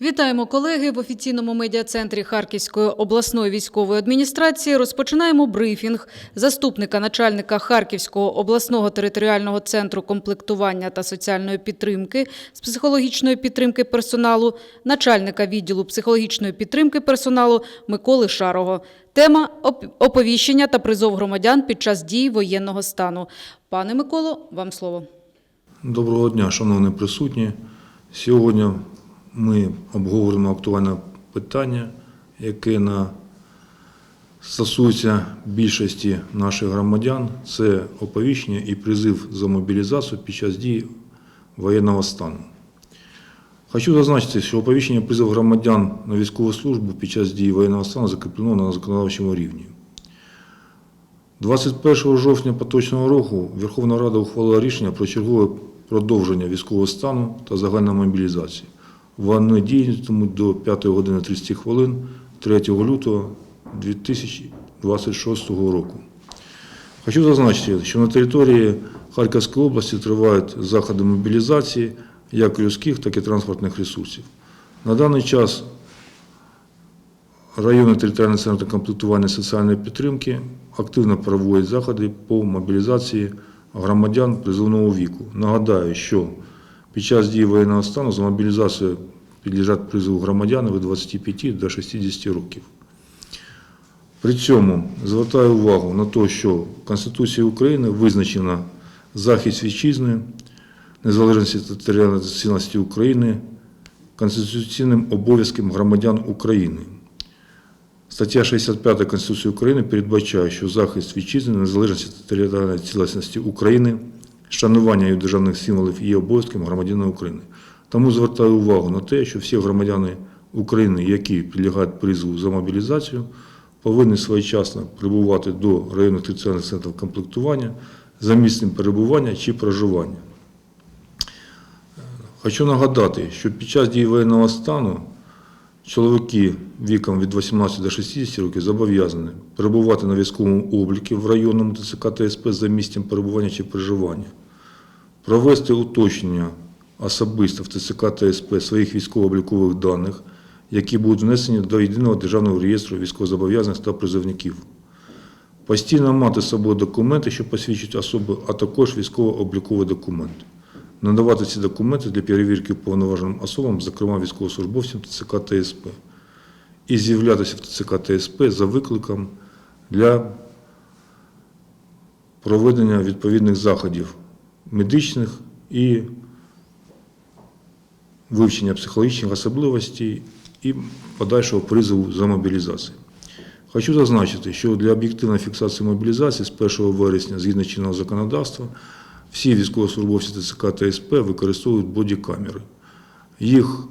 Вітаємо колеги в офіційному медіа-центрі Харківської обласної військової адміністрації. Розпочинаємо брифінг заступника начальника Харківського обласного територіального центру комплектування та соціальної підтримки з психологічної підтримки персоналу, начальника відділу психологічної підтримки персоналу Миколи Шарого. Тема оп- оповіщення та призов громадян під час дії воєнного стану. Пане Миколо, вам слово. Доброго дня, шановні присутні. Сьогодні ми обговоримо актуальне питання, яке на стосується більшості наших громадян. Це оповіщення і призив за мобілізацію під час дії воєнного стану. Хочу зазначити, що оповіщення і призив громадян на військову службу під час дії воєнного стану закріплено на законодавчому рівні. 21 жовтня поточного року Верховна Рада ухвалила рішення про чергове продовження військового стану та загальної мобілізації. Вони діятимуть до 5 години 30 хвилин 3 лютого 2026 року. Хочу зазначити, що на території Харківської області тривають заходи мобілізації як людських, так і транспортних ресурсів. На даний час Районний територіальний центр комплектування соціальної підтримки активно проводять заходи по мобілізації громадян призовного віку. Нагадаю, що під час дії воєнного стану за мобілізацію підлежать призову громадяни від 25 до 60 років. При цьому звертаю увагу на те, що в Конституції України визначено захист вітчизни, незалежності та територіальної цілісності України конституційним обов'язком громадян України. Стаття 65 Конституції України передбачає, що захист вітчизни, незалежності та територіальної цілісності України, шанування її державних символів є обов'язком громадянина України. Тому звертаю увагу на те, що всі громадяни України, які підлягають призову за мобілізацію, повинні своєчасно прибувати до районних територіальних центрів комплектування за місцем перебування чи проживання. Хочу нагадати, що під час дії воєнного стану чоловіки віком від 18 до 60 років зобов'язані перебувати на військовому обліку в районному ТЦК ТСП за місцем перебування чи проживання, провести уточнення особисто в ТЦК ТСП своїх військово-облікових даних, які будуть внесені до єдиного державного реєстру військовозобов'язаних та призовників. Постійно мати з собою документи, що посвідчують особи, а також військово-обліковий документ. Надавати ці документи для перевірки повноваженим особам, зокрема військовослужбовцям ТЦК ТСП, і з'являтися в ТЦК ТСП за викликом для проведення відповідних заходів медичних і вивчення психологічних особливостей і подальшого призову за мобілізацію. Хочу зазначити, що для об'єктивної фіксації мобілізації з 1 вересня, згідно чинного законодавства, всі військовослужбовці ТЦК та СП використовують бодікамери. Їх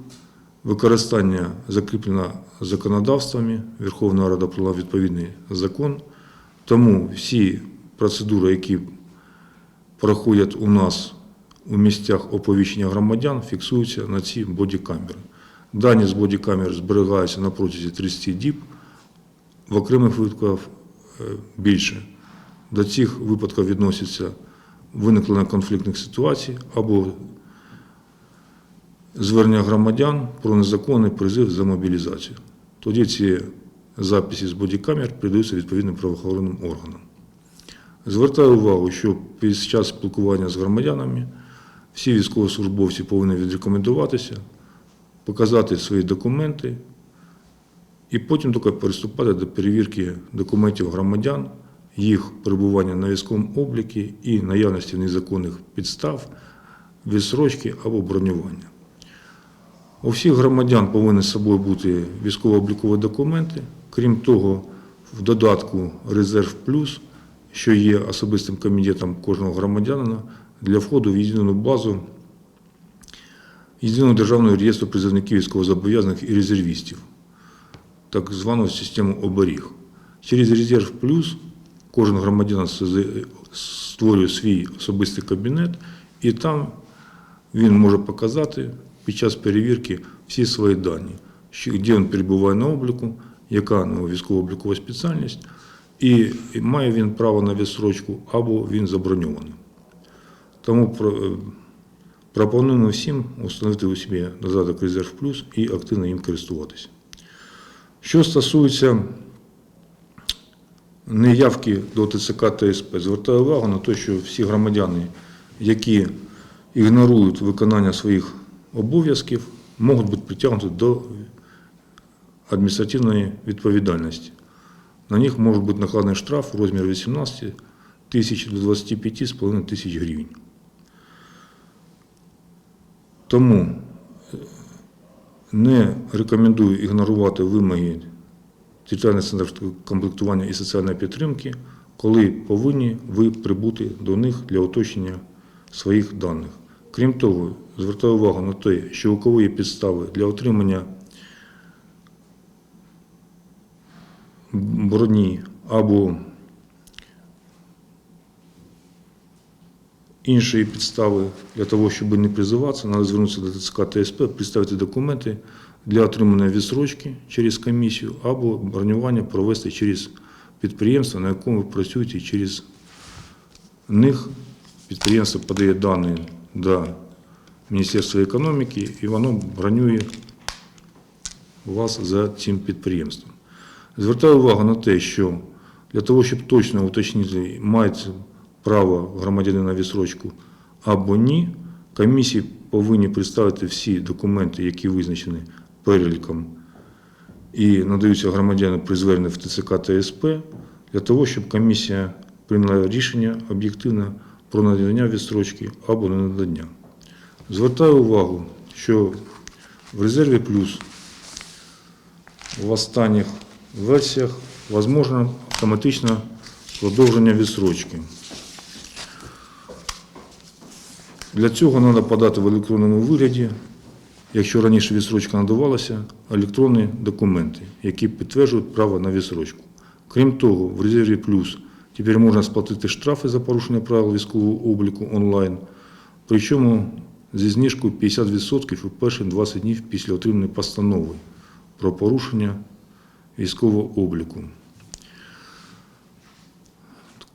використання закріплено законодавствами, Верховна Рада прийняла відповідний закон, тому всі процедури, які проходять у нас у місцях оповіщення громадян, фіксуються на ці бодікамери. Дані з бодікамер зберігаються на протязі 30 діб, в окремих випадках е, більше. До цих випадків відносяться виникнення конфліктних ситуацій або звернення громадян про незаконний призив за мобілізацію. Тоді ці записи з бодікамер передаються відповідним правоохоронним органам. Звертаю увагу, що під час спілкування з громадянами всі військовослужбовці повинні відрекомендуватися, показати свої документи і потім тільки приступати до перевірки документів громадян, їх перебування на військовому обліку і наявності незаконних підстав, відсрочки або бронювання. У всіх громадян повинні з собою бути військово-облікові документи. Крім того, в додатку Резерв Плюс, що є особистим комітетом кожного громадянина, для входу в єдину базу єдиного державного реєстру призовників військовозобов'язаних і резервістів, так звану систему оберіг. Через Резерв Плюс кожен громадянин створює свій особистий кабінет, і там він може показати під час перевірки всі свої дані, де він перебуває на обліку, яка у нього військово-облікова спеціальність, і має він право на відсрочку або він заброньований. Тому е, Пропонуємо всім установити у себе додаток Резерв Плюс і активно їм користуватися. Що стосується неявки до ТЦК та СП, звертаю увагу на те, що всі громадяни, які ігнорують виконання своїх обов'язків, можуть бути притягнуті до адміністративної відповідальності. На них може бути накладений штраф у розмірі 18 тисяч до 25,5 тисяч гривень. Тому не рекомендую ігнорувати вимоги територіальних центрів комплектування і соціальної підтримки, коли повинні ви прибути до них для уточнення своїх даних. Крім того, звертаю увагу на те, що у кого є підстави для отримання броні або іншої підстави для того, щоб не призиватися, треба звернутися до ТЦК ТСП, представити документи для отримання відсрочки через комісію або бронювання провести через підприємство, на якому ви працюєте, через них підприємство подає дані до Міністерства економіки і воно бронює вас за цим підприємством. Звертаю увагу на те, що для того, щоб точно уточнити, мають право громадянина на відсрочку або ні, комісії повинні представити всі документи, які визначені переліком і надаються громадянам при зверненні в ТЦК та СП, для того, щоб комісія прийняла рішення об'єктивне про надання відстрочки або не надання. Звертаю увагу, що в резерві плюс в останніх версіях возможно автоматичне продовження відсрочки. Для цього треба подати в електронному вигляді, якщо раніше відсрочка надавалася, електронні документи, які підтверджують право на відсрочку. Крім того, в резерві плюс тепер можна сплатити штрафи за порушення правил військового обліку онлайн, причому зі знижкою 50% у перші 20 днів після отримання постанови про порушення військового обліку.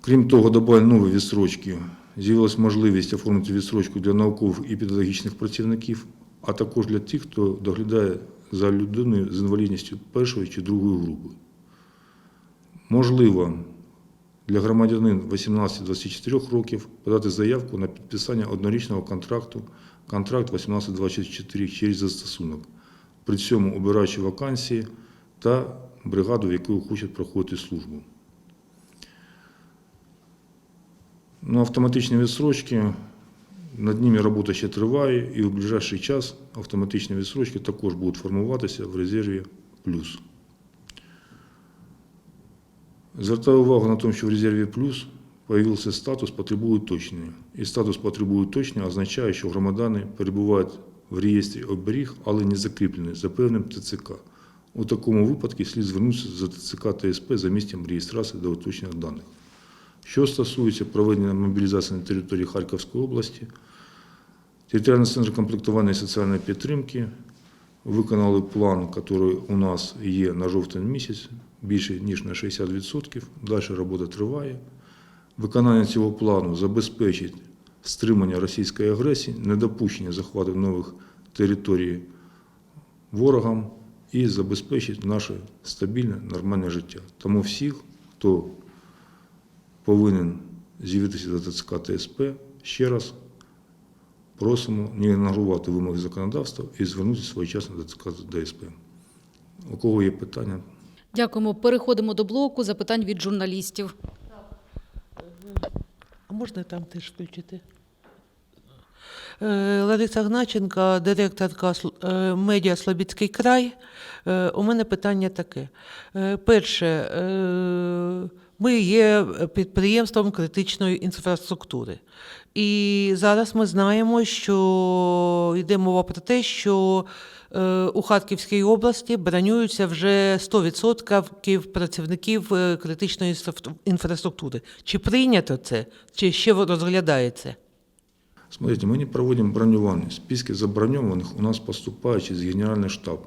Крім того, додали нові відстрочки. З'явилась можливість оформити відстрочку для наукових і педагогічних працівників, а також для тих, хто доглядає за людиною з інвалідністю першої чи другої групи. Можливо, для громадянин 18-24 років подати заявку на підписання однорічного контракту, контракт 18-24 через застосунок, при цьому обираючи вакансії та бригаду, в яку хочуть проходити службу. Ну, автоматичні відсрочки, над ними робота ще триває, і в ближайший час автоматичні відсрочки також будуть формуватися в резерві плюс. Звертаю увагу на тому, що в резерві плюс появився статус потребує уточнення. І статус потребує уточнення означає, що громадяни перебувають в реєстрі оберіг, але не закріплені за певним ТЦК. У такому випадку слід звернутися за ТЦК та СП за місцем реєстрації до уточнення даних. Що стосується проведення мобілізації на території Харківської області, територіальний центр комплектування і соціальної підтримки виконали план, який у нас є на жовтень місяць, більше ніж на 60%. Далі робота триває. Виконання цього плану забезпечить стримання російської агресії, недопущення захвату нових територій ворогам і забезпечить наше стабільне, нормальне життя. Тому всіх, хто повинен з'явитися до ТЦК та СП, ще раз просимо не ігнорувати вимоги законодавства і звернутися своєчасно до ТЦК та СП. У кого є питання? Дякуємо. Переходимо до блоку запитань від журналістів. А можна там теж включити? Е, Лариса Гначенка, директорка е, медіа Слобідський край. Е, У мене питання таке. Перше, ми є підприємством критичної інфраструктури. І зараз ми знаємо, що йде мова про те, що е, у Харківській області бронюються вже 100% працівників е, критичної інфра- инфраструктуры. Чи прийнято це, чи ще розглядається? Смотрите, мы не проводим бронювання. Списки заброньованих у нас поступають через Генеральний штаб.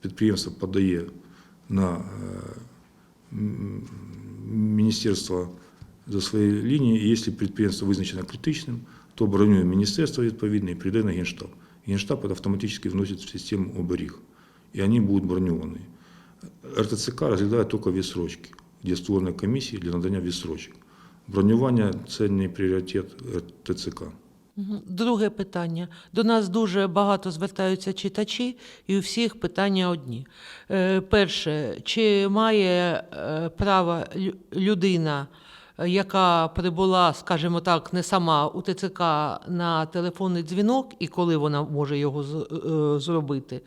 Підприємство подає на м, міністерство за свої лінії, і якщо підприємство визначено критичним, то бронює міністерство відповідне і прийде на Генштаб. Генштаб это автоматически вносит в систему оберіг, і вони будуть броньовані. РТЦК розглядає тільки відсрочки, де створені комісії для надання відсрочок. Бронювання це не пріоритет РТЦК. Друге питання. До нас дуже багато звертаються читачі, і у всіх питання одні. Е, Перше, чи має е, право людина, яка прибула, скажімо так, не сама у ТЦК на телефонний дзвінок, і коли вона може його е, зробити?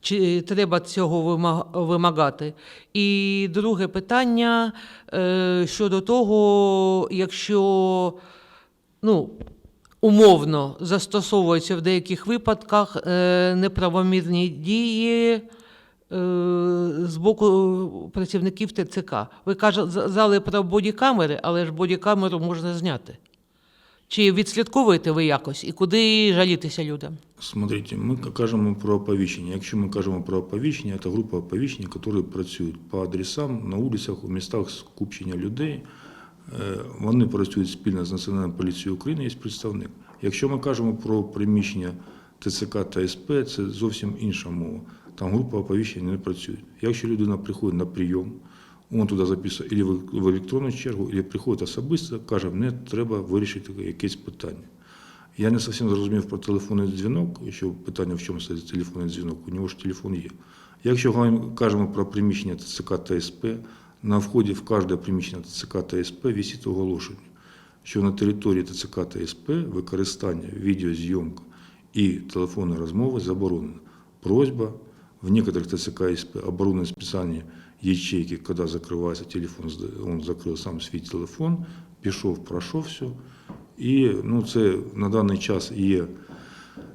Чи треба цього вимагати? І друге питання е, щодо того, якщо ну, умовно застосовуються в деяких випадках е, неправомірні дії з боку працівників ТЦК. Ви казали про бодікамери, але ж бодікамеру можна зняти. Чи відслідковуєте ви якось і куди жалітися людям? Смотрите, ми кажемо про оповіщення. Якщо ми кажемо про оповіщення, це група оповіщень, які працюють по адресам, на вулицях, у містах скупчення людей. Е, Вони працюють спільно з Національною поліцією України, є представник. Якщо ми кажемо про приміщення ТЦК та СП, це зовсім інша мова. Там група оповіщень не працює. Якщо людина приходить на прийом, він туди записує або в електронну чергу, або приходить особисто, каже, мені треба вирішити якесь питання. Я не зовсім зрозумів про телефонний дзвінок, що питання в чому стоїть телефонний дзвінок, у нього ж телефон є. Якщо кажемо про приміщення ТЦК та СП, на вході в кожне приміщення ТЦК та СП висить оголошення, що на території ТЦК та СП використання відеозйомка і телефонної розмови заборонено. Просьба в некоторых ТЦК и СП оборудованы специальные ячейки, когда закрывается телефон, он закрыл сам свій телефон, пішов, пройшов все. І ну, це на даний час є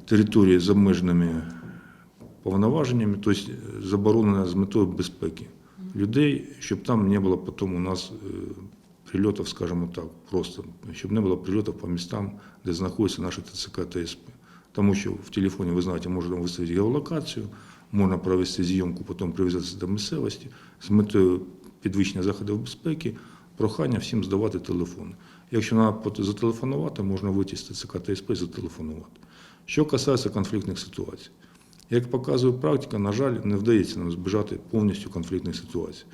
території з обмеженими повноваженнями, тобто заборонена з метою безпеки людей, щоб там не було потім у нас е, прильотів, скажімо так, просто, щоб не було прильотів по містам, де знаходяться наші ТЦК та СП. Тому що в телефоні, ви знаєте, можна виставити геолокацію, можна провести зйомку, потім прив'язатися до місцевості з метою підвищення заходів безпеки, прохання всім здавати телефони. Якщо треба зателефонувати, можна вийти з ТЦК та СП і зателефонувати. Що касається конфліктних ситуацій. Як показує практика, на жаль, не вдається нам збежати повністю конфліктних ситуацій.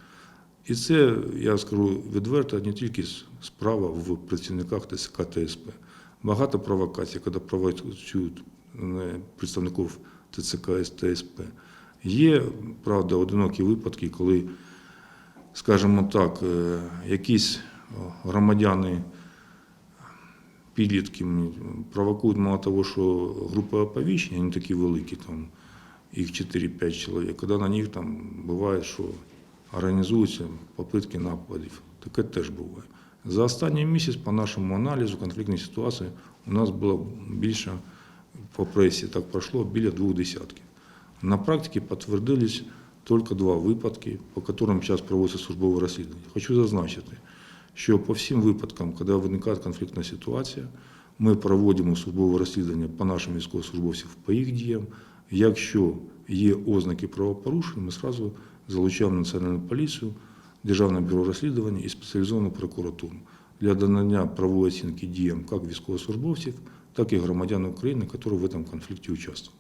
І це, я скажу відверто, не тільки справа в працівниках ТСК та СП. Багато провокацій, коли провокують е, представників ТЦК та СП. Є, правда, одинокі випадки, коли, скажімо так, е, якісь громадяни підлітки провокують мало того, що групи оповіщення, вони такі великі, там їх 4-5 чоловік, коли на них там буває, що організуються попитки нападів. Таке теж буває. За останній місяць, по нашому аналізу конфліктної ситуації, у нас було більше по пресі, так пройшло біля двох десятків. На практиці підтвердились тільки два випадки, по яким зараз проводиться службове розслідування. Хочу зазначити, що по всім випадкам, коли виникає конфліктна ситуація, ми проводимо службове розслідування по нашим військовослужбовцям по їх діям. Якщо є ознаки правопорушень, ми одразу залучаємо Національну поліцію, Державне бюро розслідування і спеціалізовану прокуратуру для надання правової оцінки діям як військовослужбовців, так і громадян України, які в цьому конфлікті участвують.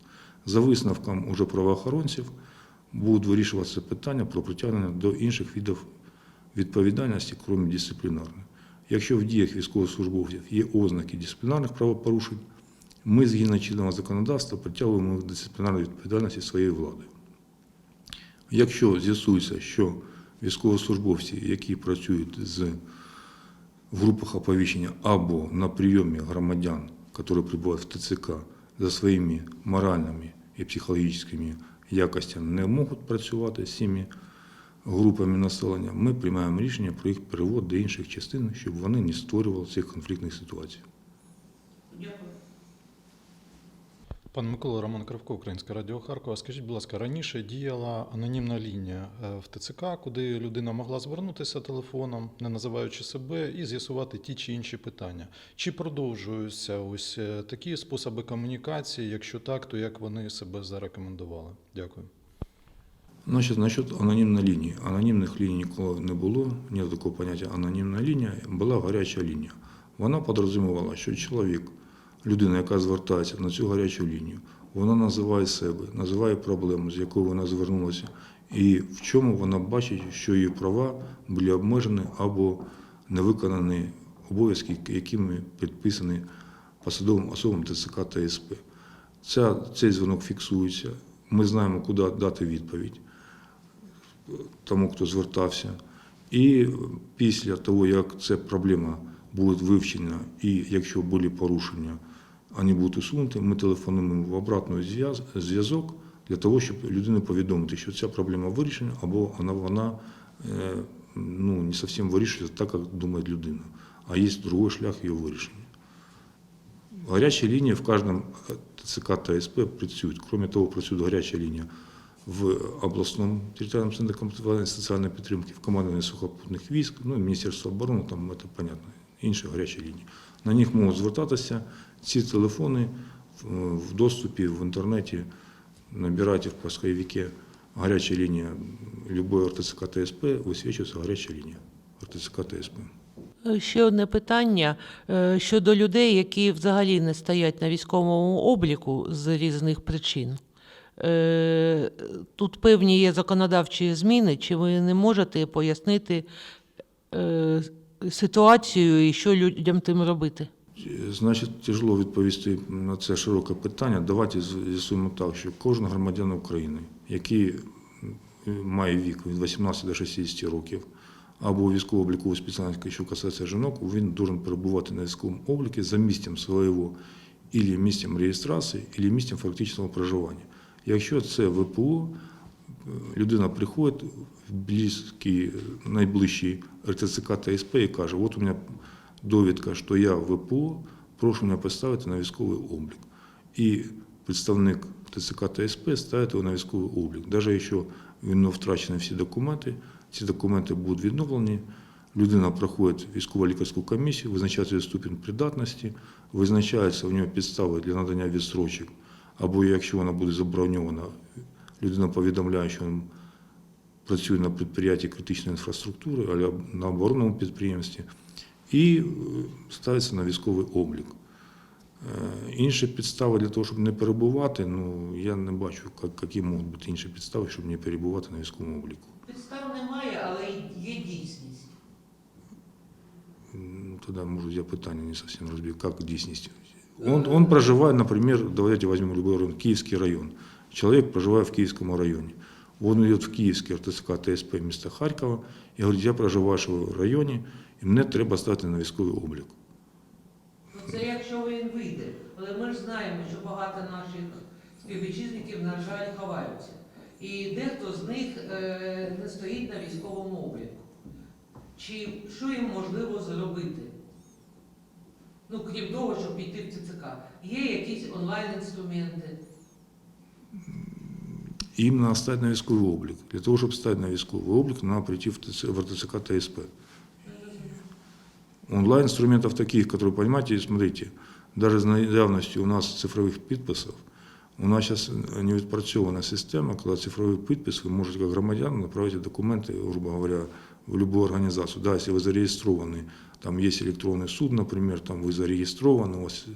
За висновком уже правоохоронців будуть вирішуватися питання про притягнення до інших видів відповідальності, крім дисциплінарної. Якщо в діях військовослужбовців є ознаки дисциплінарних правопорушень, ми згідно чинного законодавства притягуємо до дисциплінарної відповідальності своєю владою. Якщо з'ясується, що військовослужбовці, які працюють з групах оповіщення або на прийомі громадян, які прибувають в ТЦК, за своїми моральними і психологічними якостями не можуть працювати з цими групами населення, ми приймаємо рішення про їх перевод до інших частин, щоб вони не створювали цих конфліктних ситуацій. Пан Микола Роман Кравко, Українське радіо Харкова. Скажіть, будь ласка, раніше діяла анонімна лінія е, в ТЦК, куди людина могла звернутися телефоном, не називаючи себе, і з'ясувати ті чи інші питання. Чи продовжуються ось е, такі способи комунікації? Якщо так, то як вони себе зарекомендували? Дякую. Значить, насчет анонімної лінії. Анонімних ліній ніколи не було, ні такого поняття анонімна лінія, була гаряча лінія. Вона підрозумівала, що чоловік людина, яка звертається на цю гарячу лінію, вона називає себе, називає проблему, з якою вона звернулася, і в чому вона бачить, що її права були обмежені або не виконані обов'язки, якими підписані посадовим особам ТЦК та СП. Ця, цей дзвінок фіксується. Ми знаємо, куди дати відповідь тому, хто звертався. І після того, як ця проблема буде вивчена, і якщо були порушення, вони будуть усунуті, ми телефонуємо в обратний зв'язок для того, щоб людину повідомити, що ця проблема вирішена, або вона, вона е, ну, не зовсім вирішується так, як думає людина, а є другий шлях її вирішення. Горячая линия в каждом э, ТЦК та СП працюють. Кроме того, працює гаряча лінія в обласному територіальному центрі комплектування соціальної підтримки, в командуванні сухопутних військ, ну і Міністерство оборони, там це понятно, інші гарячі лінії. На них можуть звертатися ці телефони в- в доступі в інтернеті. Набирайте в поисковике гаряча лінія любої РТЦК та СП, висвічується гаряча лінія РТЦК та СП. Е, Ще одне питання е, щодо людей, які взагалі не стоять на військовому обліку з різних причин. Е, Тут певні є законодавчі зміни. Чи ви не можете пояснити е, ситуацію і що людям тим робити? Значить, тяжело відповісти на це широке питання. Давайте з'ясуємо так, що кожен громадянин України, який має вік від 18 до 60 років, або військово облікову спеціальність, що касається жінок, він должен перебувати на військовому обліку за місцем свого или місцем реєстрації, или місцем фактичного проживання. Якщо це ВПО, людина приходить в близький, найближчий РТЦК та СП і каже, от у мене довідка, що я ВПО, прошу мене поставити на військовий облік. І представник ТЦК та СП ставить його на військовий облік. Навіть якщо він втрачені всі документи, ці документи будуть відновлені, людина проходить військово-лікарську комісію, визначається ступінь придатності, визначаються у нього підстави для надання відстрочок, або якщо вона буде заброньована, людина повідомляє, що він працює на підприємстві критичної інфраструктури або на оборонному підприємстві, і е, ставиться на військовий облік. Е, Інші підстави для того, щоб не перебувати, ну я не бачу, як- які можуть бути інші підстави, щоб не перебувати на військовому обліку. Підстав немає, але є дійсність. Ну, Тогда, может, я питание не совсем разбил. Как дійсність? Он, он проживает, например, давайте возьмем любой район, Киевский район. Человек проживает в Киевском районе. Он идет в Киевский РТЦК ТСП міста Харкова і говорить, я проживаю в районі, і мене треба стати на військовий облік. Ну, Це якщо він вийде. Але ми ж знаємо, що багато наших співвітчизників, на жаль, ховаються. І дехто з них е, не стоїть на військовому обліку. Чи що їм можливо зробити? Ну, крім того, щоб піти в ЦЦК. Є якісь онлайн-інструменти Їм треба стати на військовий облік. Для того, щоб стати на військовий облік, треба прийти в, ТЦ, в РТЦК ТСП. Онлайн-инструментов таких, которые, понимаете, смотрите, даже с наявностью у нас цифровых подписов, у нас сейчас не відпрацьована система, коли цифровий підпис, ви можете як громадян направити документи, грубо говоря, в любую организацию. Да, если вы зарегистрированы, там есть электронный суд, например, там вы зарегистрированы, у вас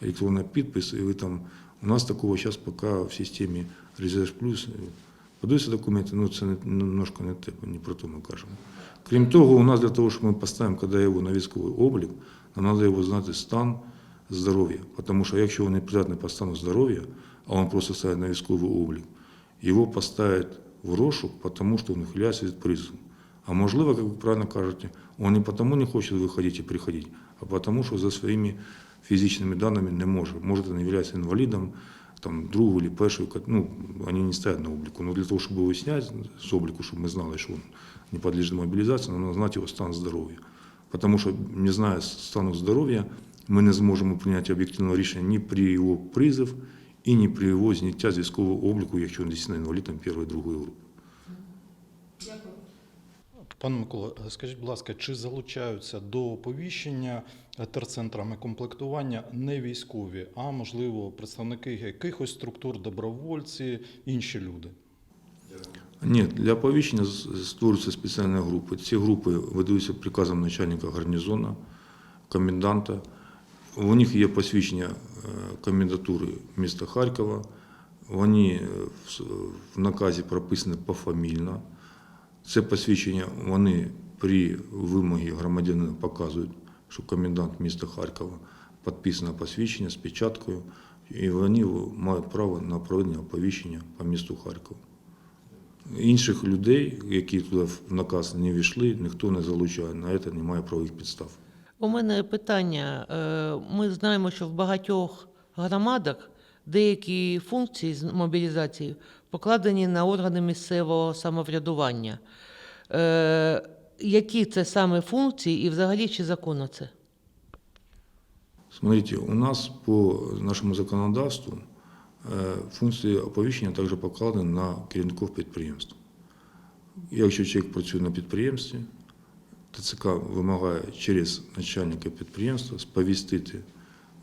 электронный подпис, и вы там... У нас такого сейчас пока в системе Резерв Плюс подаються документи, ну це не- немножко не те, не про то ми кажемо. Крім того, у нас для того, щоб ми поставимо, коли на військовий облік, нам треба його знати стан здоров'я. Тому що якщо він не по стану здоров'я, а він просто ставить на військовий облік, його поставлять в розшук, тому що він ухиляється від призову. А можливо, як ви правильно кажете, он не потому не хоче виходити і приходити, а тому, що за своїми фізичними даними не може. Може, він являється інвалідом, там, другу или першую, кат- ну, они не стоят на облику. Но для того, чтобы его снять с облику, чтобы мы знали, что он не подлежит мобилизации, нам надо знать его стан здоровья. Потому что, не зная стану здоров'я, ми не зможемо прийняти об'єктивного рішення ні при його призов, і ні при його зняття з військового обліку, якщо він дійсно інвалід там, першої, другої групи. Пане Микола, скажіть, будь ласка, чи залучаються до оповіщення терцентрами комплектування не військові, а можливо представники якихось структур, добровольці, інші люди? Ні, для оповіщення створюються спеціальні групи. Ці групи ведуться приказом начальника гарнізону, коменданта. У них є посвідчення е, комендатури міста Харкова. Вони е, в наказі прописані пофамільно. Це посвідчення вони при вимогі громадянина показують, що комендант міста Харкова підписано посвідчення з печаткою, і вони мають право на проведення оповіщення по місту Харкову. Інших людей, які туди в наказ не війшли, ніхто не залучає. На це немає правових підстав. У мене питання. Е, Ми знаємо, що в багатьох громадах деякі функції з мобілізації покладені на органи місцевого самоврядування. Е, Які це саме функції і взагалі чи законно це? Смотрите, у нас по нашему законодавству е, функції оповіщення також покладені на керівників підприємств. Якщо чоловік працює на підприємстві, ТЦК вимагає через начальника підприємства сповістити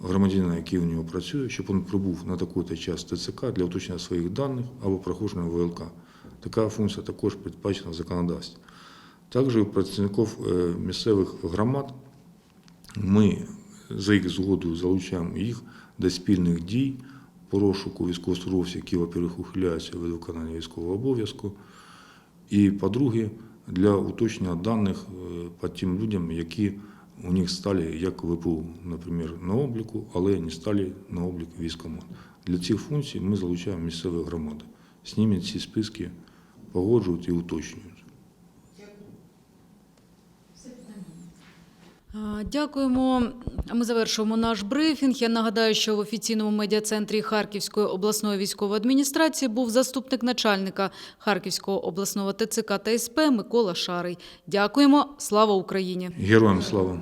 громадянина, який у нього працює, щоб він прибув на такий-то час ТЦК для уточнення своїх даних або проходження ВЛК. Така функція також передбачена в законодавстві. Також у працівників е, місцевих громад ми за їх згодою залучаємо їх до спільних дій по розшуку військовослужбовців, які, во-первых, ухиляються від виконання військового обов'язку. І, по-друге, для уточнення даних е, по тим людям, які у них стали як ВПУ, наприклад, на обліку, але не стали на облік військомат. Для цих функцій ми залучаємо місцеві громади. З ними ці списки погоджують і уточнюють. Дякуємо. Ми завершуємо наш брифінг. Я нагадаю, що в офіційному медіа-центрі Харківської обласної військової адміністрації був заступник начальника Харківського обласного ТЦК та СП Микола Шарий. Дякуємо. Слава Україні! Героям слава!